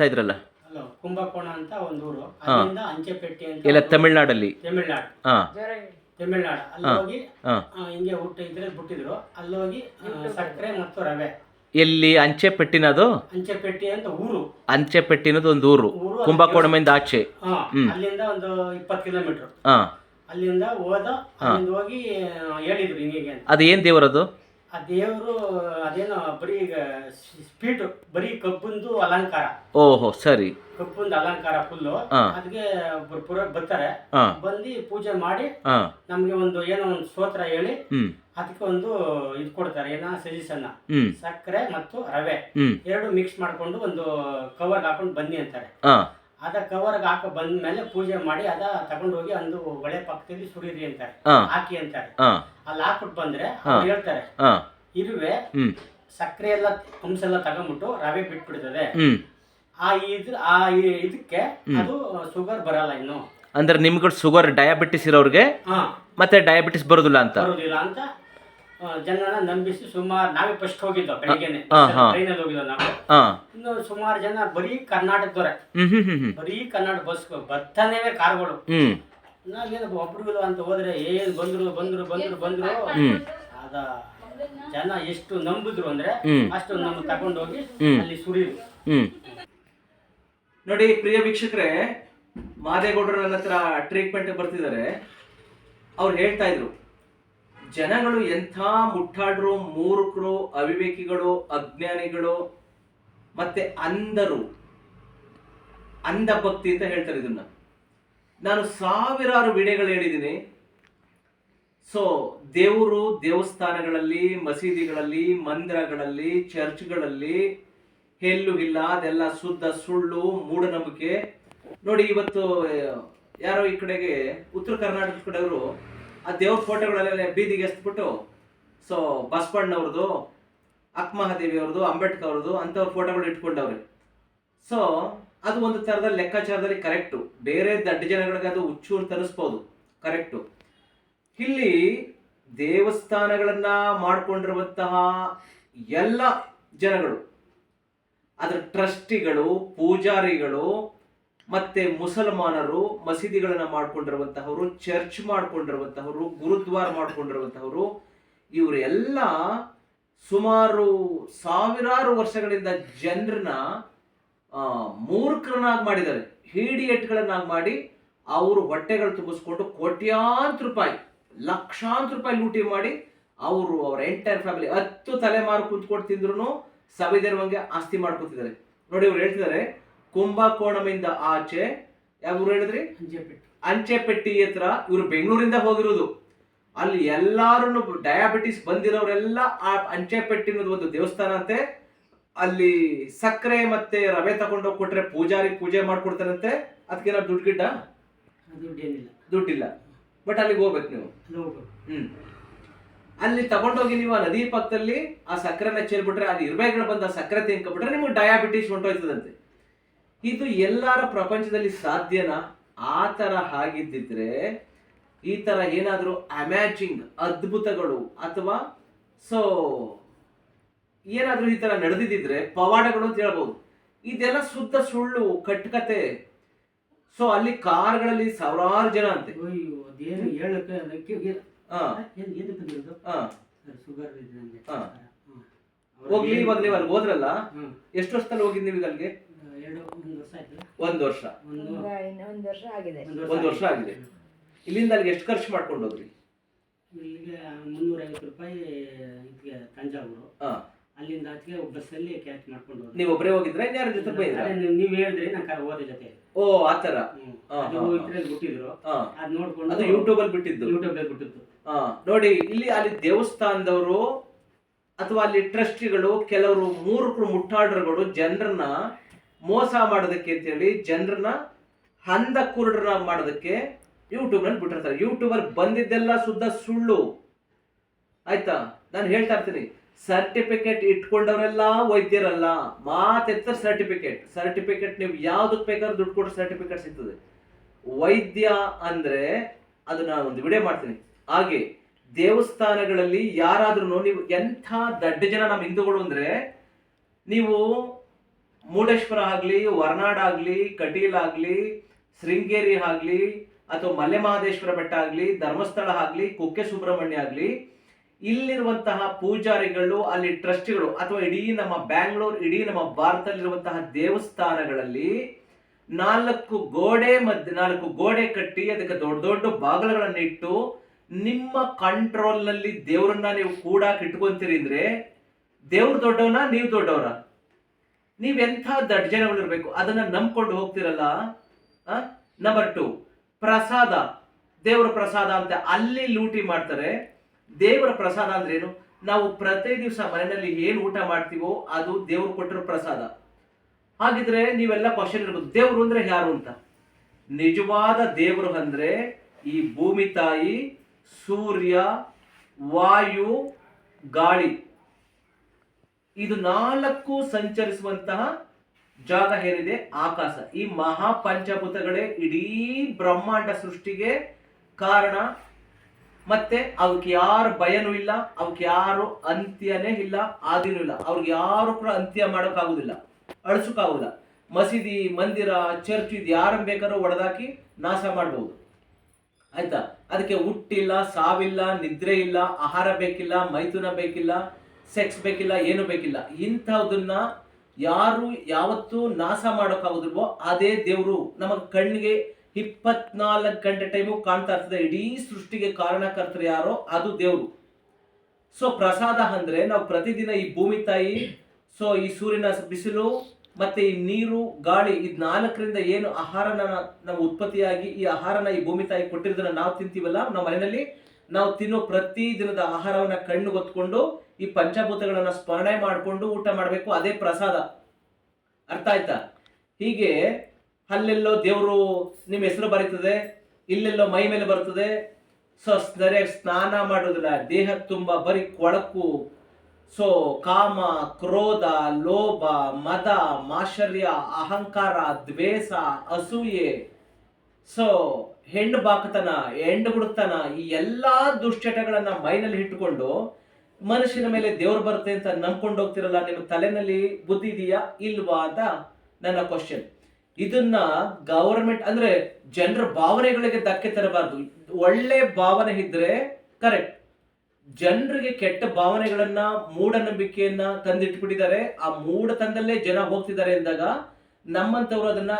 ಇದ್ರಲ್ಲ? ಕುಂಭಕೋಣ ಅಂತ ಒಂದು ಊರು. ಅಲ್ಲಿಂದ ಅಂಚೆಪೆಟ್ಟಿ ಅಂತ ಇಲ್ಲ ಒಂದು- ತಮಿಳ್ನಾಡಲ್ಲಿ. ತಮಿಳ್ನಾಡು. ಹಾ. ತಮಿಳ್ನಾಡು. ಅಲ್ಲಿ ಹೋಗಿ ಹಿಂಗೆ ಹುಟ್ಟು ಇದ್ರೆ ಬಿಟ್ಟಿದ್ರು. ಅಲ್ಲಿ ಹೋಗಿ ಸಕ್ಕರೆ ಮತ್ತು ರವೆ. ಎಲ್ಲಿ? ಅಂಚೆ ಪೆಟ್ಟಿನದು ಅಂಚೆಪೆಟ್ಟಿ ಅಂತ ಊರು. ಅಂಚೆ ಪೆಟ್ಟಿನದು ಒಂದು ಊರು. ಊರು ಕುಂಭಕೋಣಮಿಂದ ಆಚೆ. ಹಾ ಅಲ್ಲಿಂದ ಒಂದು ಇಪ್ಪತ್ತು ಕಿಲೋಮೀಟರ್. ಹಾ. ಅಲ್ಲಿಂದ ಹೋದ ಅಲ್ಲಿಂದ ಹೋಗಿ ಹೇಳಿದ್ರು ಹಿಂಗೆ ಅಂತ. ಅದು ಏನು ದೇವರದು? ಆ ದೇವರು ಅದೇನೋ ಬರೀ ಸ್ಪೀಡ್ ಬರೀ ಕಬ್ಬಂದು ಅಲಂಕಾರ. ಓಹೋ ಸರಿ. ಕಬ್ಬಂದು ಅಲಂಕಾರ ಫುಲ್ಲು. ಹಾ. ಅದಕ್ಕೆ ಒಬ್ರು ಪುರ ಬರ್ತಾರೆ. ಬಂದು ಪೂಜೆ ಮಾಡಿ ನಮ್ಗೆ ಒಂದು ಏನೋ ಒಂದು ಸ್ತೋತ್ರ ಹೇಳಿ ಅದಕ್ಕೆ ಒಂದು ಇದು ಕೊಡ್ತಾರೆ ಏನೋ ಸಜೆಷನ್. ಸಕ್ಕರೆ ಮತ್ತು ರವೆ. ಎರಡು ಮಿಕ್ಸ್ ಮಾಡ್ಕೊಂಡು ಒಂದು ಕವರ್ ಹಾಕೊಂಡು ಬನ್ನಿ ಅಂತಾರೆ. ಅದ ಕವರ್ಗೆ ಹಾಕ ಬಂದ ಮೇಲೆ ಪೂಜೆ ಮಾಡಿ ಅದ ತಗೊಂಡೋಗಿ ಒಂದು ಒಳೆ ಪಕ್ಕದಲ್ಲಿ ಸುಡೀರಿ ಅಂತಾರೆ ಹಾಕಿ ಅಂತಾರೆ. ಅಲ್ಲಿ ಹಾಕ್ಬಿಟ್ಟು ಬಂದ್ರೆ ಅವ್ರು ಹೇಳ್ತಾರೆ ಹಾ. ಇರುವೆ ಸಕ್ಕರೆ ಎಲ್ಲ ಹುಂಸೆಲ್ಲ ಎಲ್ಲ ತಗೊಂಡ್ಬಿಟ್ಟು ರವೆ ಬಿಟ್ಬಿಡ್ತದೆ. ಆ ಇದ್ರ ಆ ಇದಕ್ಕೆ ಅದು ಶುಗರ್ ಬರಲ್ಲ ಇನ್ನು. ಅಂದ್ರೆ ನಿಮ್ಗೆ ಶುಗರ್ ಡಯಾಬಿಟಿಸ್ ಇರೋರಿಗೆ ಹಾ. ಮತ್ತೆ ಡಯಾಬಿಟಿಸ್ ಬರೋದಿಲ್ಲ ಅಂತ? ಬರೋದಿಲ್ಲ ಅಂತ ಜನನ ನಂಬಿಸಿ ಸುಮಾರು ನಾವೇ ಫಸ್ಟ್ ಹೋಗಿದ್ದೋ ಬೆಳಿಗ್ಗೆನೆ. ಟ್ರೈನಲ್ಲಿ ಹೋಗಿದ್ದೋ ನಾವು. ಇನ್ನು ಸುಮಾರು ಜನ ಬರೀ ಕರ್ನಾಟಕದವ್ರೆ. ಬರೀ ಕರ್ನಾಟಕ ಬಸ್ ಬರ್ತಾನೇ ಕಾರ್ಗಳು. ನಾವೇನು ಒಬ್ರಿಗಿಲ್ಲ ಅಂತ ಹೋದ್ರೆ ಏನ್ ಬಂದ್ರು ಬಂದ್ರು ಬಂದ್ರು ಬಂದ್ರು. ಅದ ಜನ ಎಷ್ಟು ನಂಬಿದ್ರು ಅಂದ್ರೆ. ಅಷ್ಟು ನಮ್ಮ ತಗೊಂಡೋಗಿ. ಅಲ್ಲಿ ಸುರಿದ್ರು ನೋಡಿ ಪ್ರಿಯ ವೀಕ್ಷಕರೇ ಮಾದೇಗೌಡರು ನನ್ನ ಹತ್ರ ಟ್ರೀಟ್ಮೆಂಟ್ ಬರ್ತಿದ್ದಾರೆ ಅವ್ರು ಹೇಳ್ತಾ ಇದ್ರು ಜನಗಳು ಎಂಥ ಮುಟ್ಟಾಡ್ರು ಮೂರ್ಖರು, ಅವಿವೇಕಿಗಳು, ಅಜ್ಞಾನಿಗಳು, ಮತ್ತೆ ಅಂಧರು, ಅಂಧ ಭಕ್ತಿ ಅಂತ ಹೇಳ್ತಾರೆ ಇದನ್ನ. ನಾನು ಸಾವಿರಾರು ವಿಡಿಯೋಗಳು ಹೇಳಿದ್ದೀನಿ. ಸೊ ದೇವರು ದೇವಸ್ಥಾನಗಳಲ್ಲಿ, ಮಸೀದಿಗಳಲ್ಲಿ, ಮಂದಿರಗಳಲ್ಲಿ, ಚರ್ಚ್ಗಳಲ್ಲಿ ಹೆಲ್ಲು ಇಲ್ಲ, ಅದೆಲ್ಲ ಶುದ್ಧ ಸುಳ್ಳು, ಮೂಢನಂಬಿಕೆ. ನೋಡಿ, ಇವತ್ತು, ಯಾರೋ ಈ ಕಡೆಗೆ, ಉತ್ತರ ಕರ್ನಾಟಕದ ಕಡೆಯವರು ಆ ದೇವ್ರ ಫೋಟೋಗಳಲ್ಲೆಲ್ಲ ಬೀದಿಗೆ ಎಸ್ಬಿಟ್ಟು ಸೊ ಬಸವಣ್ಣವ್ರದ್ದು ಅವ್ರದ್ದು ಅಂಬೇಡ್ಕರ್ ಅವ್ರದ್ದು ಅಂಥವ್ರ ಫೋಟೋಗಳು ಇಟ್ಕೊಂಡವ್ರೆ. ಸೊ ಅದು ಒಂದು ಥರದ ಲೆಕ್ಕಾಚಾರದಲ್ಲಿ ಕರೆಕ್ಟು ಬೇರೆ ದಡ್ಡ ಜನಗಳಿಗೆ ಅದು ಹುಚ್ಚು ಅಂತ ಅನಿಸ್ಬೋದು ಕರೆಕ್ಟು ಇಲ್ಲಿ ದೇವಸ್ಥಾನಗಳನ್ನ ಮಾಡಿಕೊಂಡಿರುವಂತಹ ಎಲ್ಲ ಜನಗಳು, ಅದರ ಟ್ರಸ್ಟಿಗಳು, ಪೂಜಾರಿಗಳು ಮತ್ತೆ ಮುಸಲ್ಮಾನರು ಮಸೀದಿಗಳನ್ನ ಮಾಡ್ಕೊಂಡಿರುವಂತಹವರು ಚರ್ಚ್ ಮಾಡ್ಕೊಂಡಿರುವಂತಹವರು, ಗುರುದ್ವಾರ ಮಾಡ್ಕೊಂಡಿರುವಂತಹವರು ಇವರೆಲ್ಲ ಸುಮಾರು ಸಾವಿರಾರು ವರ್ಷಗಳಿಂದ ಜನರನ್ನ ಮೂರ್ಖರನ್ನಾಗಿ ಮಾಡಿದ್ದಾರೆ. ಹೀಡಿಯಟ್ಗಳನ್ನಾಗಿ ಮಾಡಿ ಅವರು ಹೊಟ್ಟೆಗಳು ತುಂಬಿಸ್ಕೊಂಡು ಕೋಟ್ಯಾಂತರ ರೂಪಾಯಿ, ಲಕ್ಷಾಂತರ ರೂಪಾಯಿ ಲೂಟಿ ಮಾಡಿ ಅವರು ಅವರ ಎಂಟೈರ್ ಫ್ಯಾಮಿಲಿ ಹತ್ತು ತಲೆಮಾರು ಕುಂತ್ಕೊಂಡು ತಿಂದ್ರು ಸವಿದರ್ವಂಗೆ ಆಸ್ತಿ ಮಾಡ್ಕೊತಿದ್ದಾರೆ. ನೋಡಿ ಇವ್ರು ಹೇಳ್ತಿದ್ದಾರೆ ಕುಂಭಕೋಣಮಿಂದ ಆಚೆ ಯಾವ ಊರು ಹೇಳಿದ್ರಿ? ಅಂಚೆಪೆಟ್ಟಿ. ಹತ್ರ ಇವರು ಬೆಂಗಳೂರಿಂದ ಹೋಗಿರೋದು. ಅಲ್ಲಿ ಎಲ್ಲಾರು ಡಯಾಬಿಟಿಸ್ ಬಂದಿರೋರೆಲ್ಲ ಆ ಅಂಚೆಪೆಟ್ಟಿ ಅನ್ನೋದು ಒಂದು ದೇವಸ್ಥಾನ ಅಂತೆ. ಅಲ್ಲಿ ಸಕ್ಕರೆ ಮತ್ತೆ ರವೆ ತಗೊಂಡೋಗಿ ಕೊಟ್ರೆ ಪೂಜಾರಿ ಪೂಜೆ ಮಾಡ್ಕೊಡ್ತಾರಂತೆ. ಅದಕ್ಕೇನೋ ದುಡ್ಡು ಗಿಡ್ಡ ದುಡ್ಡೇನಿಲ್ಲ. ದುಡ್ಡಿಲ್ಲ. ಬಟ್ ಅಲ್ಲಿಗೆ ಹೋಗ್ಬೇಕು ನೀವು. ಅಲ್ಲಿ ಹ್ಮ್. ಅಲ್ಲಿ ತಗೊಂಡೋಗಿ ನೀವು ಆ ನದಿ ಪಕ್ಕದಲ್ಲಿ ಆ ಸಕ್ಕರೆನ ಚೆಲ್ಬಿಟ್ರೆ ಅದು ಇರ್ಬೇಗಳು ಬಂದ ಸಕ್ಕರೆ ತಿನ್ಕೊಬಿಟ್ರೆ ನಿಮ್ಗೆ ಡಯಾಬಿಟಿಸ್ ಹೊಂಟೋಯ್ತದಂತೆ ಇದು ಎಲ್ಲರ ಪ್ರಪಂಚದಲ್ಲಿ ಸಾಧ್ಯನಾ? ಆ ತರ ಆಗಿದ್ದಿದ್ರೆ ಈ ತರ ಏನಾದರೂ ಅಮ್ಯಾಚಿಂಗ್ ಅದ್ಭುತಗಳು ಅಥವಾ ಸೊ ಏನಾದರೂ ಈ ತರ ನಡೆದಿದ್ದಿದ್ರೆ ಪವಾಡಗಳು ಅಂತ ಹೇಳ್ಬೋದು. ಇದೆಲ್ಲ ಶುದ್ಧ ಸುಳ್ಳು ಕಟ್ಕತೆ. ಸೊ ಅಲ್ಲಿ ಕಾರ್ಗಳಲ್ಲಿ ಸಾವಿರಾರು ಜನ ಅಂತೆ. ಅಯ್ಯೋ ಅದೇನು ಹೇಳಕ್ಕೆ ಅದಕ್ಕೆ ಏ- ಹಾ. ಏನ್ ಏನಕ್ಕೆ ಬಂದಿರೋದು ಹಾ. ಶುಗರ್ ಇದೆ ನಂಗೆ. ಹಾ. ಹ್ಮ್. ಹೋಗ್ಲಿ ಇವಾಗ ನೀವು ಅಲ್ಲಿ ಹೋದ್ರಲ್ಲ. ಎಷ್ಟು ವರ್ಷದಲ್ಲಿ ಹೋಗಿದ್ದೀವಿ ಅಲ್ಲಿಗೆ? ಒಂದು ವರ್ಷ ಆಯ್ತು. ಒಂದ್ ವರ್ಷ. ಒಂದು ಒಂದು ವರ್ಷ ಆಗಿದೆ. ಒಂದ್ ವರ್ಷ ಆಗಿದೆ. ಇಲ್ಲಿಂದ ಅಲ್ಲಿಗೆ ಎಷ್ಟು ಖರ್ಚು ಮಾಡ್ಕೊಂಡು ಹೋದ್ರಿ? ಇಲ್ಲಿಗೆ ಮುನ್ನೂರ ಐವತ್ತು ರೂಪಾಯಿ ಇದಕ್ಕೆ ತಂಜಾವೂರು. ಹಾ. ಅಲ್ಲಿಂದ ಆಚೆಗೆ ಬಸ್ಸಲ್ಲಿ ಕ್ಯಾಚ್ ಮಾಡ್ಕೊಂಡು ನೀವು ಒಬ್ಬರೇ ಹೋಗಿದ್ರೆ? ಯಾರ ಜೊತೆ ನೀವು- ನೀವು ಹೇಳಿದ್ರಿ ನಾನು ಕರ ಹೋದ ಜೊತೆ. ಓ ಆತರ ಥರ. ಹಾ, ಅದು. ಇದ್ರಲ್ಲಿ ಬಿಟ್ಟಿದ್ರು. ಅದು ನೋಡ್ಕೊಂಡು ಅದು ಯೂಟ್ಯೂಬಲ್ಲಿ ಬಿಟ್ಟಿದ್ದು. ಯೂಟ್ಯೂಬಲ್ಲಿ ಬಿಟ್ಟಿದ್ದು ಹಾ. ನೋಡಿ ಇಲ್ಲಿ ಅಲ್ಲಿ ದೇವಸ್ಥಾನದವರು ಅಥವಾ ಅಲ್ಲಿ ಟ್ರಸ್ಟಿಗಳು ಕೆಲವರು ಮೂರು ಮುಟ್ಟಾಡ್ರಗಳು ಜನರನ್ನ ಮೋಸ ಮಾಡೋದಕ್ಕೆ ಅಂತೇಳಿ ಜನರನ್ನ ಹಂದ ಕುರುಡ್ರನ್ನ ಮಾಡೋದಕ್ಕೆ ಯೂಟ್ಯೂಬ್ನಲ್ಲಿ ಬಿಟ್ಟಿರ್ತಾರೆ. ಯೂಟ್ಯೂಬರ್ ಬಂದಿದ್ದೆಲ್ಲ ಸುದ್ದ ಸುಳ್ಳು. ಆಯ್ತಾ? ನಾನು ಹೇಳ್ತಾ ಇರ್ತೀನಿ. ಸರ್ಟಿಫಿಕೇಟ್ ಇಟ್ಕೊಂಡವರೆಲ್ಲ ವೈದ್ಯರಲ್ಲ. ಮಾತೆತ್ತ ಸರ್ಟಿಫಿಕೇಟ್ ಸರ್ಟಿಫಿಕೇಟ್ ನೀವು ಯಾವುದಕ್ಕೆ ಬೇಕಾದ್ರೂ ದುಡ್ಡು ಕೊಟ್ಟು ಸರ್ಟಿಫಿಕೇಟ್ ಸಿಗ್ತದೆ. ವೈದ್ಯ ಅಂದ್ರೆ ಅದು ನಾನು ಒಂದು ವಿಡಿಯೋ ಮಾಡ್ತೀನಿ. ಹಾಗೆ ದೇವಸ್ಥಾನಗಳಲ್ಲಿ ಯಾರಾದ್ರೂ ನೀವು ಎಂಥ ದಡ್ಡ ಜನ ನಮ್ಮ ಹಿಂದೂಗಳು ಅಂದ್ರೆ ನೀವು ಮುರುಡೇಶ್ವರ ಆಗಲಿ, ವರ್ನಾಡ್ ಆಗಲಿ, ಕಟೀಲ್ ಆಗ್ಲಿ, ಶೃಂಗೇರಿ ಆಗಲಿ, ಅಥವಾ ಮಲೆ ಮಹದೇಶ್ವರ ಬೆಟ್ಟ ಆಗಲಿ, ಧರ್ಮಸ್ಥಳ ಆಗಲಿ, ಕುಕ್ಕೆ ಸುಬ್ರಹ್ಮಣ್ಯ ಆಗಲಿ, ಇಲ್ಲಿರುವಂತಹ ಪೂಜಾರಿಗಳು, ಅಲ್ಲಿ ಟ್ರಸ್ಟಿಗಳು, ಅಥವಾ ಇಡೀ ನಮ್ಮ ಬ್ಯಾಂಗ್ಳೂರ್, ಇಡೀ ನಮ್ಮ ಭಾರತದಲ್ಲಿರುವಂತಹ ದೇವಸ್ಥಾನಗಳಲ್ಲಿ ನಾಲ್ಕು ಗೋಡೆ ಮಧ್ಯ, ನಾಲ್ಕು ಗೋಡೆ ಕಟ್ಟಿ, ಅದಕ್ಕೆ ದೊಡ್ಡ ದೊಡ್ಡ ಬಾಗಿಲುಗಳನ್ನು ಇಟ್ಟು, ನಿಮ್ಮ ಕಂಟ್ರೋಲ್ನಲ್ಲಿ ದೇವ್ರನ್ನ ನೀವು ಕೂಡ ಇಟ್ಕೊಂತೀರಿ ಅಂದ್ರೆ, ದೇವ್ರು ದೊಡ್ಡವನ, ನೀವು ದೊಡ್ಡವರ. ನೀವೆಂಥ ದಡ್ಡ ಅದನ್ನು ನಂಬ್ಕೊಂಡು ಹೋಗ್ತಿರಲ್ಲ? ನಂಬರ್ ಟು ಪ್ರಸಾದ. ದೇವರ ಪ್ರಸಾದ ಅಂತ ಅಲ್ಲಿ ಲೂಟಿ ಮಾಡ್ತಾರೆ. ದೇವರ ಪ್ರಸಾದ ಅಂದ್ರೆ ಏನು? ನಾವು ಪ್ರತಿ ದಿವಸ ಮನೆಯಲ್ಲಿ ಏನು ಊಟ ಮಾಡ್ತೀವೋ ಅದು ದೇವರು ಕೊಟ್ಟಿರೋ ಪ್ರಸಾದ. ಹಾಗಿದ್ರೆ ನೀವೆಲ್ಲ ಕ್ವಶನ್ ಇರ್ಬೋದು, ದೇವರು ಅಂದ್ರೆ ಯಾರು ಅಂತ? ನಿಜವಾದ ದೇವರು ಅಂದ್ರೆ ಈ ಭೂಮಿ ತಾಯಿ, ಸೂರ್ಯ, ವಾಯು, ಗಾಳಿ. ಇದು ನಾಲ್ಕು ಸಂಚರಿಸುವಂತಹ ಜಾಗ ಏನಿದೆ? ಆಕಾಶ. ಈ ಮಹಾಪಂಚಭೂತಗಳೇ ಇಡೀ ಬ್ರಹ್ಮಾಂಡ ಸೃಷ್ಟಿಗೆ ಕಾರಣ. ಮತ್ತೆ ಅವಕ್ಕೆ ಯಾರು ಭಯನೂ ಇಲ್ಲ ಅವಕ್ಕೆ ಯಾರು ಅಂತ್ಯನೇ ಇಲ್ಲ, ಆದಿನೂ ಇಲ್ಲ. ಅವ್ರಿಗೆ ಯಾರು ಕೂಡ ಅಂತ್ಯ ಮಾಡೋಕ್ಕಾಗುದಿಲ್ಲ. ಅಳಿಸೋಕ್ಕಾಗುದಿಲ್ಲ. ಮಸೀದಿ, ಮಂದಿರ, ಚರ್ಚ್ ಇದು ಯಾರನ್ನ ಬೇಕಾದ್ರೂ ಒಡೆದಾಕಿ ನಾಶ ಮಾಡಬಹುದು ಆಯ್ತಾ? ಅದಕ್ಕೆ ಹುಟ್ಟಿಲ್ಲ, ಸಾವಿಲ್ಲ, ನಿದ್ರೆ ಇಲ್ಲ, ಆಹಾರ ಬೇಕಿಲ್ಲ, ಮೈಥುನ ಬೇಕಿಲ್ಲ ಸೆಕ್ಸ್ ಬೇಕಿಲ್ಲ, ಏನು ಬೇಕಿಲ್ಲ. ಇಂಥದನ್ನ ಯಾರು ಯಾವತ್ತೂ ನಾಶ ಮಾಡೋಕ್ಕಾಗೋದಿಲ್ವೋ ಅದೇ ದೇವರು ನಮ್ಮ ಕಣ್ಣಿಗೆ ಇಪ್ಪತ್ನಾಲ್ಕು ಗಂಟೆ ಟೈಮು ಕಾಣ್ತಾ ಇರ್ತದೆ. ಇಡೀ ಸೃಷ್ಟಿಗೆ ಕಾರಣಕರ್ತರು ಯಾರೋ ಅದು ದೇವರು. ಸೊ ಪ್ರಸಾದ ಅಂದ್ರೆ ನಾವು ಪ್ರತಿದಿನ ಈ ಭೂಮಿ ತಾಯಿ ಸೊ ಈ ಸೂರ್ಯನ ಬಿಸಿಲು ಮತ್ತೆ ಈ ನೀರು, ಗಾಳಿ, ಇದ್ ನಾಲ್ಕರಿಂದ ಏನು ಆಹಾರನ ನಾವು ಉತ್ಪತ್ತಿಯಾಗಿ ಈ ಆಹಾರನ ಈ ಭೂಮಿ ತಾಯಿ ಕೊಟ್ಟಿರೋದನ್ನ ನಾವು ತಿಂತೀವಲ್ಲ, ನಮ್ಮ ಮನೆಯಲ್ಲಿ ನಾವು ತಿನ್ನೋ ಪ್ರತಿ ದಿನದ ಆಹಾರವನ್ನ ಕಣ್ಣು ಗೊತ್ಕೊಂಡು ಈ ಪಂಚಭೂತಗಳನ್ನ ಸ್ಮರಣೆ ಮಾಡಿಕೊಂಡು ಊಟ ಮಾಡಬೇಕು, ಅದೇ ಪ್ರಸಾದ. ಅರ್ಥ ಆಯ್ತಾ? ಹೀಗೆ ಅಲ್ಲೆಲ್ಲೋ ದೇವರು ನಿಮ್ಮ ಹೆಸರು ಬರೀತದೆ, ಇಲ್ಲೆಲ್ಲೋ ಮೈ ಮೇಲೆ ಬರ್ತದೆ ಸೊ ಸರಿಯಾಗಿ ಸ್ನಾನ ಮಾಡೋದಿಲ್ಲ ದೇಹ ತುಂಬ ಬರೀ ಕೊಳಕು. ಸೊ, ಕಾಮ, ಕ್ರೋಧ, ಲೋಭ, ಮದ ಮಾಶ್ಚರ್ಯ ಅಹಂಕಾರ, ದ್ವೇಷ, ಅಸೂಯೆ. ಸೊ, ಹೆಣ್ಣು ಬಾಕತನ, ಹೆಣ್ಣು ಬಿಡುತ್ತನ ಈ ಎಲ್ಲಾ ದುಶ್ಚಟಗಳನ್ನ ಮೈನಲ್ಲಿ ಇಟ್ಟುಕೊಂಡು ಮನುಷ್ಯನ ಮೇಲೆ ದೇವ್ರು ಬರುತ್ತೆ ಅಂತ ನಂಬ್ಕೊಂಡು ಹೋಗ್ತಿರಲ್ಲ ನಿಮ್ಮ ತಲೆನಲ್ಲಿ ಬುದ್ಧಿ ಇದೆಯಾ? ಇಲ್ವಾ ಅಂತ ನನ್ನ ಕ್ವಶನ್ ಇದನ್ನ ಗವರ್ಮೆಂಟ್ ಅಂದ್ರೆ ಜನರ ಭಾವನೆಗಳಿಗೆ ಧಕ್ಕೆ ತರಬಾರ್ದು. ಒಳ್ಳೆ ಭಾವನೆ ಇದ್ರೆ ಕರೆಕ್ಟ್ ಜನರಿಗೆ ಕೆಟ್ಟ ಭಾವನೆಗಳನ್ನ, ಮೂಢನಂಬಿಕೆಯನ್ನ ತಂದಿಟ್ಬಿಟ್ಟಿದ್ದಾರೆ. ಆ ಮೂಢತನದಲ್ಲೇ ಜನ ಹೋಗ್ತಿದ್ದಾರೆ ಎಂದಾಗ ನಮ್ಮಂತವ್ರು ಅದನ್ನ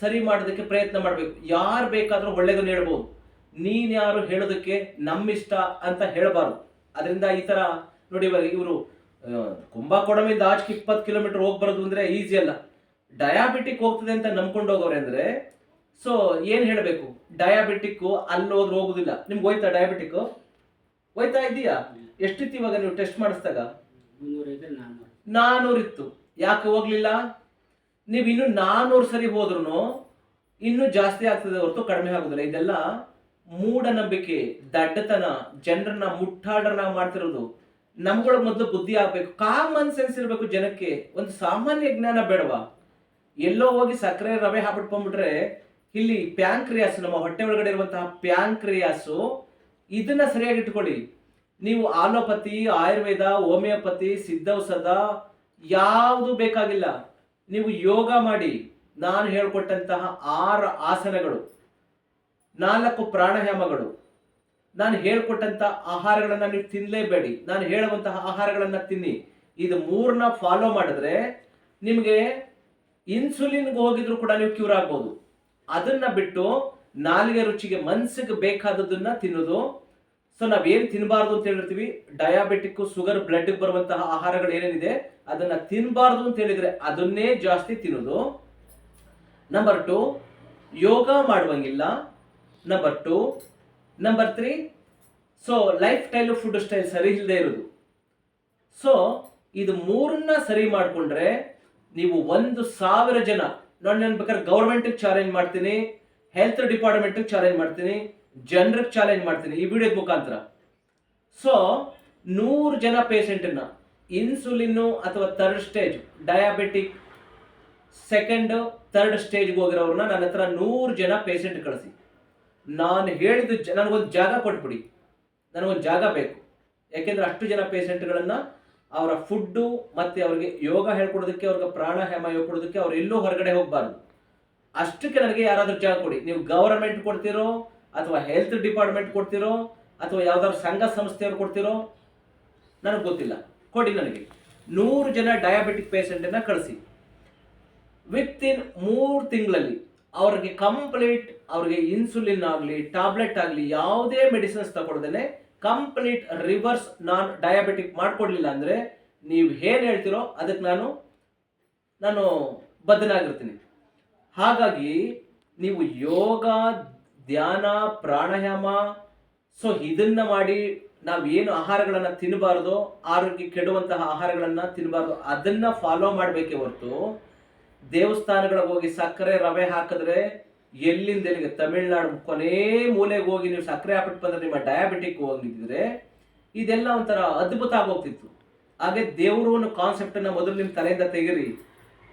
ಸರಿ ಮಾಡೋದಕ್ಕೆ ಪ್ರಯತ್ನ ಮಾಡಬೇಕು. ಯಾರು ಬೇಕಾದ್ರೂ ಒಳ್ಳೇದನ್ನ ಹೇಳ್ಬೋದು. ನೀನ್ ಯಾರು ಹೇಳೋದಕ್ಕೆ ನಮ್ಮಿಷ್ಟ ಅಂತ ಹೇಳಬಾರ್ದು. ಅದರಿಂದ ಈ ತರ ನೋಡಿ ಇವಾಗ ಇವರು ಕುಂಭಕೋಣಮಿಂದ ಆಚೆಗೆ ಇಪ್ಪತ್ತು ಕಿಲೋಮೀಟರ್ ಹೋಗಿ ಬರೋದು ಅಂದ್ರೆ ಈಸಿ ಅಲ್ಲ. ಡಯಾಬಿಟಿಕ್ ಹೋಗ್ತದೆ ಅಂತ ನಂಬ್ಕೊಂಡು ಹೋಗೋರೆ ಅಂದ್ರೆ ಸೊ ಏನ್ ಹೇಳಬೇಕು? ಡಯಾಬಿಟಿಕ್ ಅಲ್ಲಿ ಹೋದ್ರೆ ಹೋಗುದಿಲ್ಲ. ನಿಮ್ಗೆ ಹೋಯ್ತಾ ಡಯಾಬಿಟಿಕ್ ಹೋಯ್ತಾ ಇದೀಯಾ ಎಷ್ಟಿತ್ತು ಇವಾಗ ನೀವು ಟೆಸ್ಟ್ ಮಾಡಿಸಿದಾಗ? ನಾನ್ನೂರು ನಾನೂರು. ಇತ್ತು. ಯಾಕೆ ಹೋಗ್ಲಿಲ್ಲ? ನೀವು ಇನ್ನು ನಾನೂರು ಸರಿ ಹೋದ್ರು ಇನ್ನೂ ಜಾಸ್ತಿ ಆಗ್ತದೆ ಹೊರತು ಕಡಿಮೆ ಆಗುದಿಲ್ಲ. ಇದೆಲ್ಲ ಮೂಢನಂಬಿಕೆ, ದಡ್ಡತನ, ಜನರನ್ನ ಮುಟ್ಟಾಡರನ್ನ ಮಾಡ್ತಿರೋದು ನಮ್ಗೊಳಗ್ ಮೊದಲು ಬುದ್ಧಿ ಆಗ್ಬೇಕು. ಕಾಮನ್ ಸೆನ್ಸ್ ಇರಬೇಕು ಜನಕ್ಕೆ. ಒಂದು ಸಾಮಾನ್ಯ ಜ್ಞಾನ ಬೇಡವಾ? ಎಲ್ಲೋ ಹೋಗಿ ಸಕ್ಕರೆ ರವೆ ಹಾಕ್ಬಿಟ್ಕೊಂಡ್ಬಿಟ್ರೆ ಇಲ್ಲಿ ಪ್ಯಾಂಕ್ರಿಯಾಸ್, ನಮ್ಮ ಹೊಟ್ಟೆ ಒಳಗಡೆ ಇರುವಂತಹ ಪ್ಯಾಂಕ್ರಿಯಾಸು, ಇದನ್ನ ಸರಿಯಾಗಿ ಇಟ್ಕೊಳ್ಳಿ. ನೀವು ಆಲೋಪತಿ, ಆಯುರ್ವೇದ, ಹೋಮಿಯೋಪತಿ, ಸಿದ್ಧೌಷಧ ಯಾವುದು ಬೇಕಾಗಿಲ್ಲ. ನೀವು ಯೋಗ ಮಾಡಿ, ನಾನು ಹೇಳ್ಕೊಟ್ಟಂತಹ ಆರು ಆಸನಗಳು. ನಾಲ್ಕು ಪ್ರಾಣಾಯಾಮಗಳು ನಾನು ಹೇಳ್ಕೊಟ್ಟಂತ ಆಹಾರಗಳನ್ನ ನೀವು ತಿನ್ನಲೇಬೇಡಿ ನಾನು ಹೇಳುವಂತಹ ಆಹಾರಗಳನ್ನ ತಿನ್ನಿ. ಇದು ಮೂರನ್ನ ಫಾಲೋ ಮಾಡಿದ್ರೆ ನಿಮಗೆ ಇನ್ಸುಲಿನ್ಗೆ ಹೋಗಿದ್ರು ಕೂಡ ನೀವು ಕ್ಯೂರ್ ಆಗ್ಬೋದು. ಅದನ್ನ ಬಿಟ್ಟು ನಾಲಿಗೆ ರುಚಿಗೆ ಮನ್ಸಿಗೆ ಬೇಕಾದದನ್ನ ತಿನ್ನೋದು. ಸೊ ನಾವೇನ್ ತಿನ್ನಬಾರ್ದು ಅಂತ ಹೇಳಿರ್ತೀವಿ. ಡಯಾಬಿಟಿಕ್ ಶುಗರ್ ಬ್ಲಡ್ ಬರುವಂತಹ ಆಹಾರಗಳು ಏನೇನಿದೆ, ಅದನ್ನ ತಿನ್ನಬಾರ್ದು ಅಂತ ಹೇಳಿದ್ರೆ ಅದನ್ನೇ ಜಾಸ್ತಿ ತಿನ್ನೋದು. ನಂಬರ್ ಟು ಯೋಗ ಮಾಡುವಂಗಿಲ್ಲ. Number two number three so lifestyle food style ಸರಿ ಇಲ್ಲದೆ ಇರೋದು. ಸೊ ಇದು ಮೂರನ್ನ ಸರಿ ಮಾಡಿಕೊಂಡ್ರೆ ನೀವು ಒಂದು ಸಾವಿರ ಜನ, ನಾನು ನಾನು ಬೇಕಾದ್ರೆ ಗೌರ್ಮೆಂಟಿಗೆ ಚಾಲೆಂಜ್ ಮಾಡ್ತೀನಿ ಹೆಲ್ತ್ ಡಿಪಾರ್ಟ್ಮೆಂಟಿಗೆ ಚಾಲೆಂಜ್ ಮಾಡ್ತೀನಿ, ಜನರಿಗೆ ಚಾಲೆಂಜ್ ಮಾಡ್ತೀನಿ ಈ ವಿಡಿಯೋದ ಮುಖಾಂತರ. ಸೊ ನೂರು ಜನ ಪೇಷೆಂಟನ್ನು ಇನ್ಸುಲಿನ್ನು ಅಥವಾ third stage diabetic second third ಸ್ಟೇಜ್ಗೆ ಹೋಗಿರೋರನ್ನ ನನ್ನ ಹತ್ರ ನೂರು ಜನ ಪೇಷೆಂಟ್ ಕಳಿಸಿ. ನಾನು ಹೇಳಿದ ನನಗೊಂದು ಜಾಗ ಕೊಟ್ಬಿಡಿ. ನನಗೊಂದು ಜಾಗ ಬೇಕು. ಯಾಕೆಂದ್ರೆ ಅಷ್ಟು ಜನ ಪೇಷಂಟ್ಗಳನ್ನ ಅವರ ಫುಡ್ಡು ಮತ್ತೆ ಅವರಿಗೆ ಯೋಗ ಹೇಳ್ಕೊಡೋದಕ್ಕೆ, ಅವ್ರಿಗೆ ಪ್ರಾಣಾಯಾಮ ಹೇಳ್ಕೊಡೋದಕ್ಕೆ ಅವ್ರು ಎಲ್ಲೂ ಹೊರಗಡೆ ಹೋಗಬಾರ್ದು. ಅಷ್ಟಕ್ಕೆ ನನಗೆ ಯಾರಾದರೂ ಜಾಗ ಕೊಡಿ. ನೀವು ಗವರ್ಮೆಂಟ್ ಕೊಡ್ತಿರೋ ಅಥವಾ ಹೆಲ್ತ್ ಡಿಪಾರ್ಟ್ಮೆಂಟ್ ಕೊಡ್ತಿರೋ ಅಥವಾ ಯಾವ್ದಾದ್ರು ಸಂಘ ಸಂಸ್ಥೆಯವ್ರು ಕೊಡ್ತಿರೋ ನನಗೆ ಗೊತ್ತಿಲ್ಲ. ಕೊಡಿ ನನಗೆ. ನೂರು ಜನ ಡಯಾಬಿಟಿಕ್ ಪೇಷಂಟನ್ನು ಕಳಿಸಿ. ವಿತ್ ಇನ್ ಮೂರು ತಿಂಗಳಲ್ಲಿ ಅವ್ರಿಗೆ ಕಂಪ್ಲೀಟ್ ಅವ್ರಿಗೆ ಇನ್ಸುಲಿನ್ ಆಗಲಿ ಟ್ಯಾಬ್ಲೆಟ್ ಆಗಲಿ, ಯಾವುದೇ ಮೆಡಿಸಿನ್ಸ್ ತಗೊಳ್ದೇನೆ ಕಂಪ್ಲೀಟ್ ರಿವರ್ಸ್ ನಾನ್ ಡಯಾಬಿಟಿಕ್ ಮಾಡಿಕೊಡ್ಲಿಲ್ಲ ಅಂದರೆ ನೀವು ಏನು ಹೇಳ್ತಿರೋ ಅದಕ್ಕೆ ನಾನು ನಾನು ಬದ್ಧನಾಗಿರ್ತೀನಿ. ಹಾಗಾಗಿ ನೀವು ಯೋಗ, ಧ್ಯಾನ, ಪ್ರಾಣಾಯಾಮ, ಸೊ ಇದನ್ನ ಮಾಡಿ ನಾವು ಏನು ಆಹಾರಗಳನ್ನು ತಿನ್ನಬಾರ್ದು ಆರೋಗ್ಯ ಕೆಡುವಂತಹ ಆಹಾರಗಳನ್ನು ತಿನ್ನಬಾರ್ದು ಅದನ್ನ ಫಾಲೋ ಮಾಡಬೇಕೇ ಹೊರತು ದೇವಸ್ಥಾನಗಳಿಗೆ ಹೋಗಿ ಸಕ್ಕರೆ ರವೆ ಹಾಕಿದ್ರೆ ಎಲ್ಲಿಂದ ಎಲ್ಲಿಗೆ? ತಮಿಳ್ನಾಡು ಕೊನೆ ಮೂಲೆಗೆ ಹೋಗಿ ನೀವು ಸಕ್ಕರೆ ಹಾಕ್ಬಿಟ್ಟು ಬಂದ್ರೆ ನಿಮ್ಮ ಡಯಾಬಿಟಿಕ್ ಹೋಗಿದ್ರೆ ಇದೆಲ್ಲ ಒಂಥರ ಅದ್ಭುತ ಆಗೋಗ್ತಿತ್ತು. ಹಾಗೆ ದೇವರು ಅನ್ನೋ ಕಾನ್ಸೆಪ್ಟನ್ನು ಮೊದಲು ನಿಮ್ಮ ತಲೆಯಿಂದ ತೆಗಿರಿ.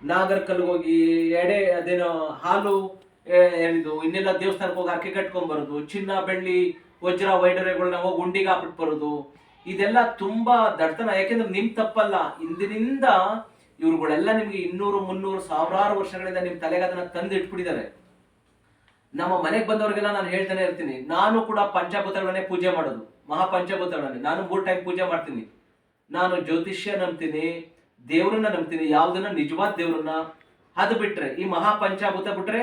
ನಾಗರ್ಕಲ್ಗೆ ಹೋಗಿ ಎಡೆ ಅದೇನೋ ಹಾಲು ಏನಿದು, ಇನ್ನೆಲ್ಲ ದೇವಸ್ಥಾನಕ್ಕೆ ಹೋಗಿ ಅಕ್ಕಿ ಕಟ್ಕೊಂಡ್ ಬರೋದು, ಚಿನ್ನ, ಬೆಳ್ಳಿ, ವಜ್ರ ವೈಡರೆಗಳನ್ನ ಹೋಗಿ ಉಂಡಿಗೆ ಹಾಕ್ಬಿಟ್ಟು ಬರೋದು. ಇದೆಲ್ಲ ತುಂಬಾ ದಡ್ತನ. ಯಾಕೆಂದ್ರೆ ನಿಮ್ ತಪ್ಪಲ್ಲ. ಇಂದಿನಿಂದ ಇವ್ರುಗಳೆಲ್ಲ ನಿಮ್ಗೆ ಇನ್ನೂರು, ಮುನ್ನೂರು, ಸಾವಿರಾರು ವರ್ಷಗಳಿಂದ ನಿಮ್ ತಲೆಗೆ ಅದನ್ನ ತಂದು ಇಟ್ಬಿಟ್ಟಿದ್ದಾರೆ ನಮ್ಮ ಮನೆಗೆ ಬಂದವರಿಗೆಲ್ಲ ನಾನು ಹೇಳ್ತಾನೆ ಇರ್ತೀನಿ, ನಾನು ಕೂಡ ಪಂಚಭೂತಗಳನ್ನೇ ಪೂಜೆ ಮಾಡೋದು. ಮಹಾಪಂಚಭೂತಗಳನ್ನೇ. ನಾನು ಮೂರು ಟೈಮ್ ಪೂಜೆ ಮಾಡ್ತೀನಿ. ನಾನು ಜ್ಯೋತಿಷ್ಯ ನಂಬ್ತೀನಿ, ದೇವ್ರನ್ನ ನಂಬ್ತೀನಿ, ಯಾವ್ದನ್ನ ನಿಜವಾದ ದೇವ್ರನ್ನ. ಅದು ಬಿಟ್ರೆ, ಈ ಮಹಾಪಂಚಭೂತ ಬಿಟ್ರೆ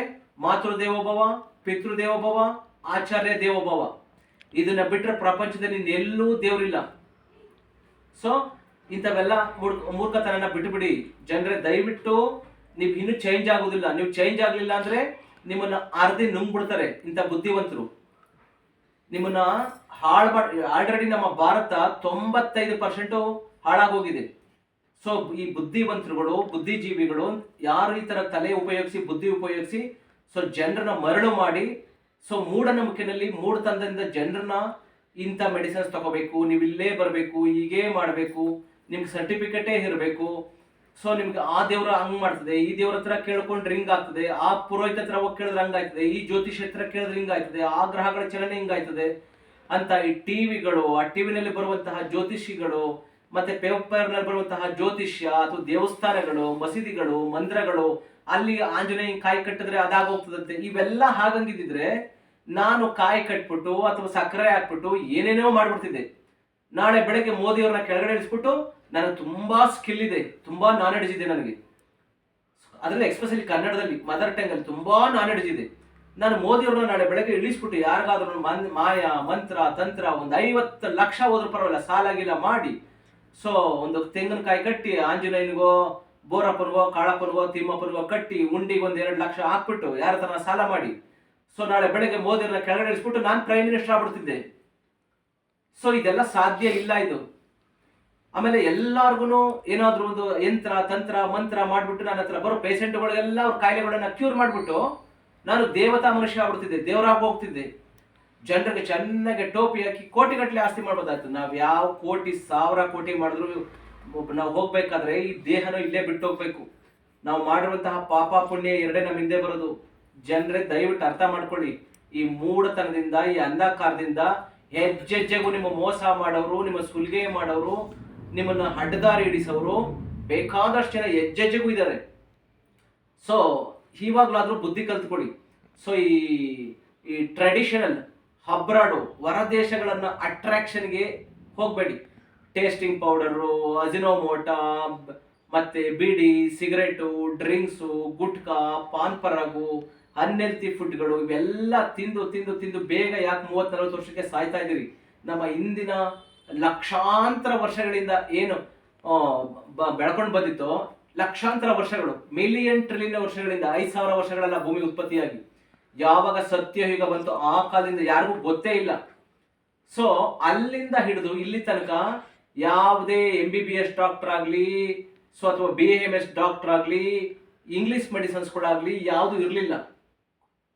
ಪಿತೃ ದೇವೋಭವ ಆಚಾರ್ಯ ದೇವೋಭವ. ಇದನ್ನ ಬಿಟ್ರೆ ಪ್ರಪಂಚದಲ್ಲಿ ಎಲ್ಲೂ ದೇವ್ರಿಲ್ಲ. ಸೊ ಇಂಥವೆಲ್ಲ ಮೂರ್ಖತನ ಮೂರ್ಖತನನ ಬಿಟ್ಟುಬಿಡಿ ಜನರೇ, ದಯವಿಟ್ಟು ನೀವು ಇನ್ನೂ ಚೇಂಜ್ ಆಗೋದಿಲ್ಲ. ನೀವು ಚೇಂಜ್ ಆಗಲಿಲ್ಲ ಅಂದ್ರೆ ನಿಮ್ಮನ್ನ ಅರ್ಧಿ ನುಂಗ್ಬಿಡ್ತಾರೆ ಇಂಥ ಬುದ್ಧಿವಂತರು. ನಿಮ್ಮನ್ನ ಹಾಳು ಆಲ್ರೆಡಿ ನಮ್ಮ ಭಾರತ ತೊಂಬತ್ತೈದು ಪರ್ಸೆಂಟು ಹಾಳಾಗೋಗಿದೆ. ಸೊ ಈ ಬುದ್ಧಿವಂತರುಗಳು, ಬುದ್ಧಿಜೀವಿಗಳು ಯಾರು ಈ ಥರ ತಲೆ ಉಪಯೋಗಿಸಿ, ಬುದ್ಧಿ ಉಪಯೋಗಿಸಿ ಸೊ ಜನರನ್ನ ಮರಳು ಮಾಡಿ ಸೊ ಮೂಢನಂಬಿಕೆನಲ್ಲಿ ಮೂಢತನದಿಂದ ಜನರನ್ನ ಇಂಥ ಮೆಡಿಸಿನ್ಸ್ ತಗೋಬೇಕು, ನೀವು ಇಲ್ಲೇ ಬರಬೇಕು, ಹೀಗೇ ಮಾಡಬೇಕು. ನಿಮ್ಗೆ ಸರ್ಟಿಫಿಕೇಟೇ ಇರಬೇಕು. ಸೊ ನಿಮ್ಗೆ ಆ ದೇವ್ರ ಹಂಗ್ ಮಾಡ್ತದೆ, ಈ ದೇವ್ರ ಹತ್ರ ಕೇಳ್ಕೊಂಡ್ರೆ ರಿಂಗ್ ಆಗ್ತದೆ ಆ ಪುರೋಹಿತ ಹತ್ರ ಹೋಗಿ ಕೇಳಿದ್ರೆ ಹಂಗಾಯ್ತದೆ ಈ ಜ್ಯೋತಿಷ ಹತ್ರ ಕೇಳಿದ್ರೆ ಹಿಂಗಾಯ್ತದೆ ಆ ಗ್ರಹಗಳ ಚಲನೆ ಹಿಂಗಾಯ್ತದೆ ಅಂತ ಈ ಟಿವಿಗಳು, ಆ ಟಿವಿನಲ್ಲಿ ಬರುವಂತಹ ಜ್ಯೋತಿಷಿಗಳು, ಮತ್ತೆ ಪೇಪರ್ನಲ್ಲಿ ಬರುವಂತಹ ಜ್ಯೋತಿಷ್ಯ ಅಥವಾ ದೇವಸ್ಥಾನಗಳು, ಮಸೀದಿಗಳು, ಮಂದಿರಗಳು, ಅಲ್ಲಿ ಆಂಜನೇಯ ಕಾಯಿ ಕಟ್ಟಿದ್ರೆ ಅದಾಗೋಗ್ತದಂತೆ, ಇವೆಲ್ಲ ಹಾಗಂಗಿದ್ರೆ ನಾನು ಕಾಯಿ ಕಟ್ಬಿಟ್ಟು ಅಥವಾ ಸಕ್ಕರೆ ಹಾಕ್ಬಿಟ್ಟು ಏನೇನೋ ಮಾಡ್ಬಿಡ್ತಿದ್ದೆ. ನಾಳೆ ಬೆಳಗ್ಗೆ ಮೋದಿಯವ್ರನ್ನ ಕೆಳಗಡೆ ಇಳಿಸ್ಬಿಟ್ಟು ನನಗೆ ತುಂಬಾ ಸ್ಕಿಲ್ ಇದೆ, ತುಂಬಾ ನಾಲೆಡ್ಜ್ ಇದೆ ನನಗೆ. ಅದರಲ್ಲಿ ಎಕ್ಸ್ಪೆಷಲಿ ಕನ್ನಡದಲ್ಲಿ ಮದರ್ ಟಂಗ್ ಅಲ್ಲಿ ತುಂಬಾ ನಾಲೆಡ್ಜ್ ಇದೆ. ನಾನು ಮೋದಿಯವ್ರನ್ನ ನಾಳೆ ಬೆಳಗ್ಗೆ ಇಳಿಸ್ಬಿಟ್ಟು ಯಾರಿಗಾದ್ರೂ ಮನ್ ಮಾಯ, ಮಂತ್ರ, ತಂತ್ರ ಒಂದು ಐವತ್ತು ಲಕ್ಷ ಹೋದ್ರೂ ಪರವಾಗಿಲ್ಲ, ಸಾಲಾಗಿಲ್ಲ ಗೀಲ ಮಾಡಿ. ಸೊ ಒಂದು ತೆಂಗಿನಕಾಯಿ ಕಟ್ಟಿ ಆಂಜನೇಯನಿಗೋ, ಬೋರಪ್ಪನಿಗೋ, ಕಾಳಪ್ಪನಿಗೋ, ತಿಮ್ಮಪ್ಪನಿಗೋ ಕಟ್ಟಿ ಉಂಡಿಗೆ ಒಂದು ಎರಡು ಲಕ್ಷ ಹಾಕ್ಬಿಟ್ಟು ಯಾರ ಸಾಲ ಮಾಡಿ. ಸೊ ನಾಳೆ ಬೆಳಗ್ಗೆ ಮೋದಿಯವ್ರನ್ನ ಕೆಳಗಡೆ ಇಳಿಸ್ಬಿಟ್ಟು ನಾನು ಪ್ರೈಮ್ ಮಿನಿಸ್ಟರ್ ಆಗ್ಬಿಡ್ತಿದ್ದೆ. ಸೊ ಇದೆಲ್ಲ ಸಾಧ್ಯ ಇಲ್ಲ ಇದು. ಆಮೇಲೆ ಎಲ್ಲಾರ್ಗು ಏನಾದ್ರೂ ಒಂದು ಯಂತ್ರ, ತಂತ್ರ, ಮಂತ್ರ ಮಾಡಿಬಿಟ್ಟು ನನ್ನ ಹತ್ರ ಬರೋ ಪೇಷೆಂಟ್ಗಳಿಗೆಲ್ಲ ಅವ್ರ ಕಾಯಿಲೆಗಳನ್ನ ಕ್ಯೂರ್ ಮಾಡ್ಬಿಟ್ಟು ನಾನು ದೇವತಾ ಮನುಷ್ಯ ಆಗ್ಬಿಡ್ತಿದ್ದೆ, ದೇವರಾಗಿ ಹೋಗ್ತಿದ್ದೆ. ಜನರಿಗೆ ಚೆನ್ನಾಗಿ ಟೋಪಿ ಹಾಕಿ ಕೋಟಿಗಟ್ಟಲೆ ಆಸ್ತಿ ಮಾಡ್ಬೋದಾಯ್ತು. ನಾವು ಯಾವ ಕೋಟಿ, ಸಾವಿರ ಕೋಟಿ ಮಾಡಿದ್ರು ನಾವು ಹೋಗ್ಬೇಕಾದ್ರೆ ಈ ದೇಹನ ಇಲ್ಲೇ ಬಿಟ್ಟು ಹೋಗ್ಬೇಕು ನಾವು ಮಾಡಿರುವಂತಹ ಪಾಪ ಪುಣ್ಯ ಎರಡೇ ನಮ್ಮ ಹಿಂದೆ ಬರೋದು. ಜನರೇ ದಯವಿಟ್ಟು ಅರ್ಥ ಮಾಡ್ಕೊಳ್ಳಿ. ಈ ಮೂಢತನದಿಂದ, ಈ ಅಂಧಕಾರದಿಂದ ಹೆಜ್ಜೆಜ್ಜೆಗೂ ನಿಮ್ಮ ಮೋಸ ಮಾಡೋರು, ನಿಮ್ಮ ಸುಲಿಗೆ ಮಾಡೋರು, ನಿಮ್ಮನ್ನ ಅಡ್ಡದಾರಿ ಹಿಡಿಸೋರು, ಬೇಕಾದಷ್ಟು ಜನ ಹೆಜ್ಜೆಜ್ಜೆಗೂ ಇದ್ದಾರೆ ಸೊ ಇವಾಗ್ಲಾದ್ರೂ ಬುದ್ಧಿ ಕಲ್ತ್ಕೊಳ್ಳಿ. ಸೊ ಈ ಈ ಟ್ರೆಡಿಷನಲ್ ಹಬ್ರಾಡು ಹೊರ ದೇಶಗಳನ್ನ ಅಟ್ರಾಕ್ಷನ್ಗೆ ಹೋಗಬೇಡಿ. ಟೇಸ್ಟಿಂಗ್ ಪೌಡರು ಅಜಿನೋಮೋಟ ಮತ್ತೆ ಬೀಡಿ ಸಿಗರೇಟು ಡ್ರಿಂಕ್ಸು ಗುಟ್ಕಾ ಪಾನ್ ಪರಾಗು ಅನ್ಹೆಲ್ತಿ ಫುಡ್ಗಳು ಇವೆಲ್ಲ ತಿಂದು ತಿಂದು ತಿಂದು ಬೇಗ ಯಾಕೆ ಮೂವತ್ತು ನಲವತ್ತು ವರ್ಷಕ್ಕೆ ಸಾಯ್ತಾ ಇದ್ದೀರಿ? ನಮ್ಮ ಇಂದಿನ ಲಕ್ಷಾಂತರ ವರ್ಷಗಳಿಂದ ಏನು ಬೆಳ್ಕೊಂಡು ಬಂದಿತ್ತು, ಲಕ್ಷಾಂತರ ವರ್ಷಗಳು ಮಿಲಿಯನ್ ಟ್ರಿಲಿಯನ್ ವರ್ಷಗಳಿಂದ ಐದು ಸಾವಿರ ವರ್ಷಗಳೆಲ್ಲ ಭೂಮಿ ಉತ್ಪತ್ತಿಯಾಗಿ. ಯಾವಾಗ ಸತ್ಯಯುಗ ಬಂತು ಆ ಕಾಲದಿಂದ ಯಾರಿಗೂ ಗೊತ್ತೇ ಇಲ್ಲ. ಸೊ ಅಲ್ಲಿಂದ ಹಿಡಿದು ಇಲ್ಲಿ ತನಕ ಯಾವುದೇ M B B S doctor ಆಗಲಿ, ಸೊ, ಅಥವಾ ಬಿ ಎಂ ಎಸ್ ಡಾಕ್ಟರ್ ಆಗಲಿ ಇಂಗ್ಲಿಷ್ ಆಗಲಿ, ಯಾವುದು ಇರಲಿಲ್ಲ.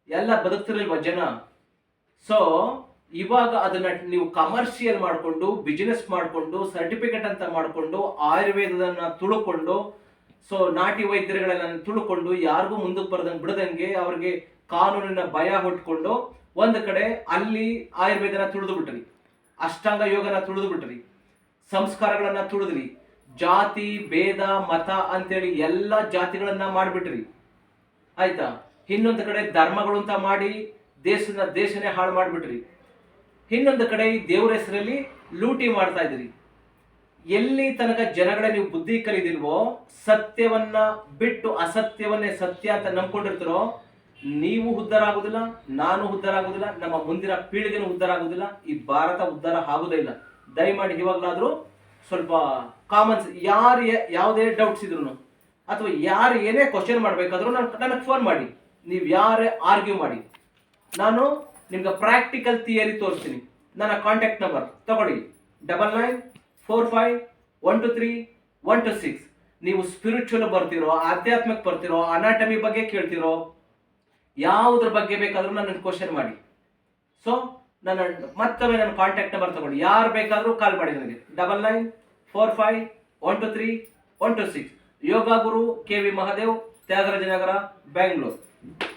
ಎಲ್ಲ ಬದುಕ್ತಿರಲ್ವ ಜನ? ಸೊ ಇವಾಗ ಅದನ್ನ ನೀವು ಕಮರ್ಷಿಯಲ್ ಮಾಡಿಕೊಂಡು ಬಿಸಿನೆಸ್ ಮಾಡಿಕೊಂಡು ಸರ್ಟಿಫಿಕೇಟ್ ಅಂತ ಮಾಡಿಕೊಂಡು, ಆಯುರ್ವೇದದನ್ನ ತುಳುಕೊಂಡು ಸೊ ನಾಟಿ ವೈದ್ಯರುಗಳನ್ನ ತುಳುಕೊಂಡು, ಯಾರಿಗೂ ಮುಂದಕ್ಕೆ ಬರದಂಗೆ ಬಿಡದಂಗೆ ಅವ್ರಿಗೆ ಕಾನೂನಿನ ಭಯ ಹೊಟ್ಕೊಂಡು ಒಂದು ಕಡೆ ಅಲ್ಲಿ ಆಯುರ್ವೇದನ ತುಳಿದು ಬಿಟ್ರಿ, ಅಷ್ಟಾಂಗ ಯೋಗನ ತುಳಿದು ಬಿಟ್ರಿ, ಸಂಸ್ಕಾರಗಳನ್ನ ತುಳಿದ್ರಿ, ಜಾತಿ, ಭೇದ, ಮತ ಅಂತೇಳಿ ಎಲ್ಲ ಜಾತಿಗಳನ್ನ ಮಾಡಿಬಿಟ್ರಿ. ಆಯ್ತಾ? ಇನ್ನೊಂದು ಕಡೆ ಧರ್ಮಗಳು ಅಂತ ಮಾಡಿ ದೇಶನ ದೇಶನೇ ಹಾಳು ಮಾಡಿಬಿಟ್ರಿ. ಇನ್ನೊಂದು ಕಡೆ ಈ ದೇವರ ಹೆಸರಲ್ಲಿ ಲೂಟಿ ಮಾಡ್ತಾ ಇದ್ರಿ. ಎಲ್ಲಿ ತನಕ ಜನಗಳ ನೀವು ಬುದ್ಧಿ ಕಲಿದಿಲ್ವೋ, ಸತ್ಯವನ್ನ ಬಿಟ್ಟು ಅಸತ್ಯವನ್ನೇ ಸತ್ಯ ಅಂತ ನಂಬ್ಕೊಂಡಿರ್ತೀರೋ, ನೀವು ಉದ್ಧಾರ ಆಗುದಿಲ್ಲ ನಾನು ಉದ್ಧಾರ ಆಗುದಿಲ್ಲ ನಮ್ಮ ಮುಂದಿನ ಪೀಳಿಗೆನೂ ಉದ್ಧಾರ ಆಗುದಿಲ್ಲ ಈ ಭಾರತ ಉದ್ಧಾರ ಆಗುದೇ ಇಲ್ಲ. ದಯಮಾಡಿ ಇವಾಗಲಾದ್ರೂ ಸ್ವಲ್ಪ ಕಾಮನ್ಸ್ ಯಾರು ಯಾವುದೇ ಡೌಟ್ಸ್ ಇದ್ರು ಅಥವಾ ಯಾರು ಏನೇ ಕ್ವಶನ್ ಮಾಡ್ಬೇಕಾದ್ರೂ ನಾನು ನನಗೆ ಫೋನ್ ಮಾಡಿ. ನೀವು ಯಾರೇ ಆರ್ಗ್ಯೂ ಮಾಡಿ. ನಾನು ನಿಮ್ಗೆ ಪ್ರಾಕ್ಟಿಕಲ್ ಥಿಯರಿ ತೋರಿಸ್ತೀನಿ. ನನ್ನ ಕಾಂಟ್ಯಾಕ್ಟ್ ನಂಬರ್ ತಗೊಳ್ಳಿ. Double nine four five one two three one two six ನೀವು ಸ್ಪಿರಿಚುವಲ್ ಬರ್ತಿರೋ, ಆಧ್ಯಾತ್ಮಕ್ಕೆ ಬರ್ತಿರೋ ಅನಾಟಮಿ ಬಗ್ಗೆ ಕೇಳ್ತಿರೋ, ಯಾವುದ್ರ ಬಗ್ಗೆ ಬೇಕಾದರೂ ನನ್ನ ಕ್ವಶನ್ ಮಾಡಿ. ಸೊ ನನ್ನ ಮತ್ತೊಮ್ಮೆ ನನ್ನ ಕಾಂಟ್ಯಾಕ್ಟ್ ನಂಬರ್ ತಗೊಳ್ಳಿ. ಯಾರು ಬೇಕಾದರೂ ಕಾಲ್ ಮಾಡಿ ನನಗೆ. Double nine four five one two three one two six yoga guru K V Mahadev, Tyagarajanagar Bangalore